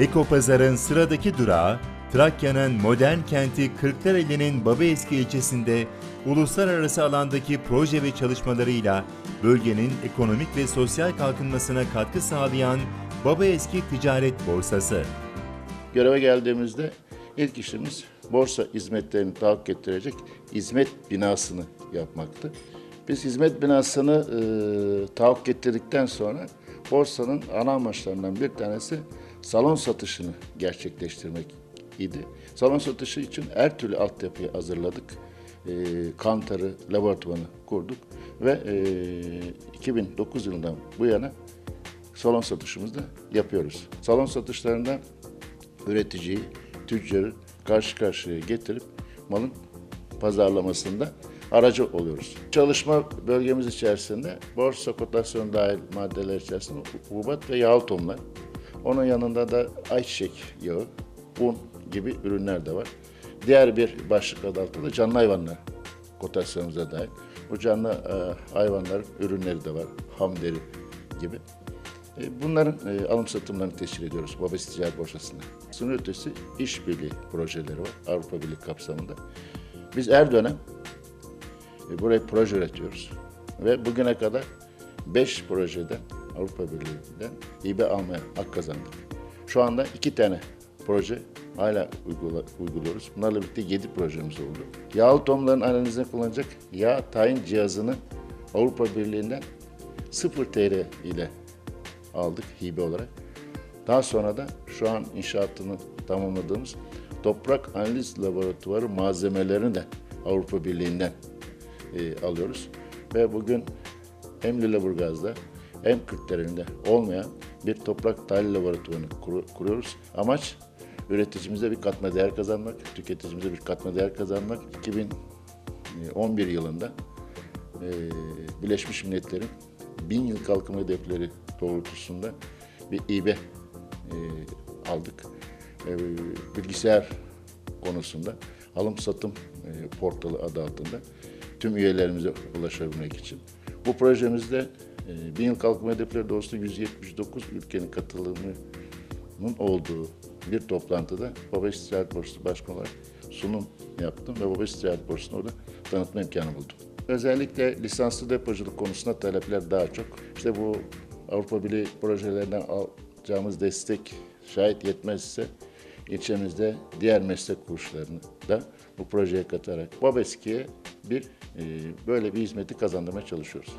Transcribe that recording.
Ekopazar'ın sıradaki durağı, Trakya'nın modern kenti Kırklareli'nin Babaeski ilçesinde uluslararası alandaki proje ve çalışmalarıyla bölgenin ekonomik ve sosyal kalkınmasına katkı sağlayan Babaeski Ticaret Borsası. Göreve geldiğimizde ilk işimiz borsa hizmetlerini tahakkuk ettirecek hizmet binasını yapmaktı. Biz hizmet binasını e, tahakkuk ettirdikten sonra borsanın ana amaçlarından bir tanesi salon satışını gerçekleştirmek idi. Salon satışı için her türlü altyapıyı hazırladık. E, kantarı, laboratuvarını kurduk ve e, 2009 yılından bu yana salon satışımızı da yapıyoruz. Salon satışlarında üreticiyi, tüccarı karşı karşıya getirip malın pazarlamasında aracı oluyoruz. Çalışma bölgemiz içerisinde borsa kotasyonu dahil maddeler içerisinde hububat ve yağlı tohumlar. Onun yanında da ayçiçek yağı, un gibi ürünler de var. Diğer bir başlık adı altında da canlı hayvanlar kotasyonumuza dahil. Bu canlı e, hayvanların ürünleri de var. Ham deri gibi. E, Bunların e, alım satımlarını teşkil ediyoruz Babası Ticaret Borsası'nda. Sınır ötesi işbirliği projeleri var Avrupa Birliği kapsamında. Biz her dönem e, buraya proje üretiyoruz. Ve bugüne kadar 5 projeden Avrupa Birliği'nden hibe almaya hak kazandık. Şu anda iki tane proje hala uygula, uyguluyoruz. Bunlarla birlikte 7 projemiz oldu. Yağlı tohumların analizine kullanacak yağ tayin cihazını Avrupa Birliği'nden 0 TL ile aldık hibe olarak. Daha sonra da şu an inşaatını tamamladığımız toprak analiz laboratuvarı malzemelerini de Avrupa Birliği'nden e, alıyoruz. Ve bugün hem Lüleburgaz'da hem Kırklareli'nde olmayan bir toprak tahlil laboratuvarını kuru- kuruyoruz. Amaç üreticimize bir katma değer kazanmak, tüketicimize bir katma değer kazanmak. 2011 yılında e, Birleşmiş Milletler'in bin yıl kalkınma hedefleri doğrultusunda bir İBE e, aldık. E, bilgisayar konusunda alım satım e, portalı adı altında tüm üyelerimize ulaşabilmek için. Bu projemizde e, bin yıl kalkınma hedefleri doğrultusunda 179 ülkenin katılımının olduğu bir toplantıda Babası Ticaret Borsası Başkanı olarak sunum yaptım ve Babası Ticaret Borsası'nı orada tanıtma imkanı buldum. Özellikle lisanslı depoculuk konusunda talepler daha çok. İşte bu Avrupa Birliği projelerinden alacağımız destek şayet yetmezse ilçemizde diğer meslek kurslarını da bu projeye katarak Babeski'ye bir e, böyle bir hizmeti kazandırmaya çalışıyoruz.